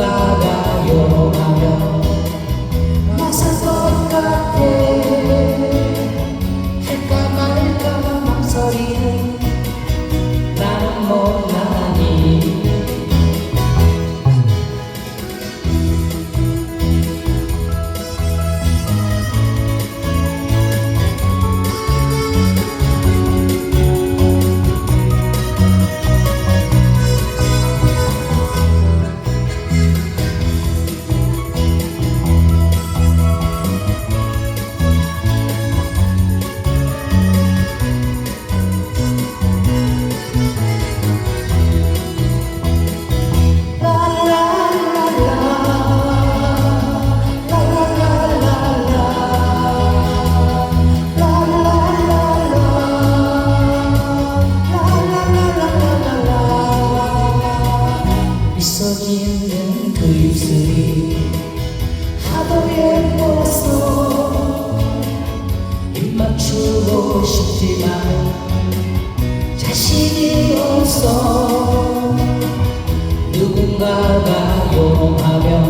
누군가가 요롱하며 나설 것 같아 할까 말까 망설이는 나는 못나 짓는 그 입술이 하도 예뻐서 입 맞추고 싶지만 자신이 없어 누군가가 요롱하며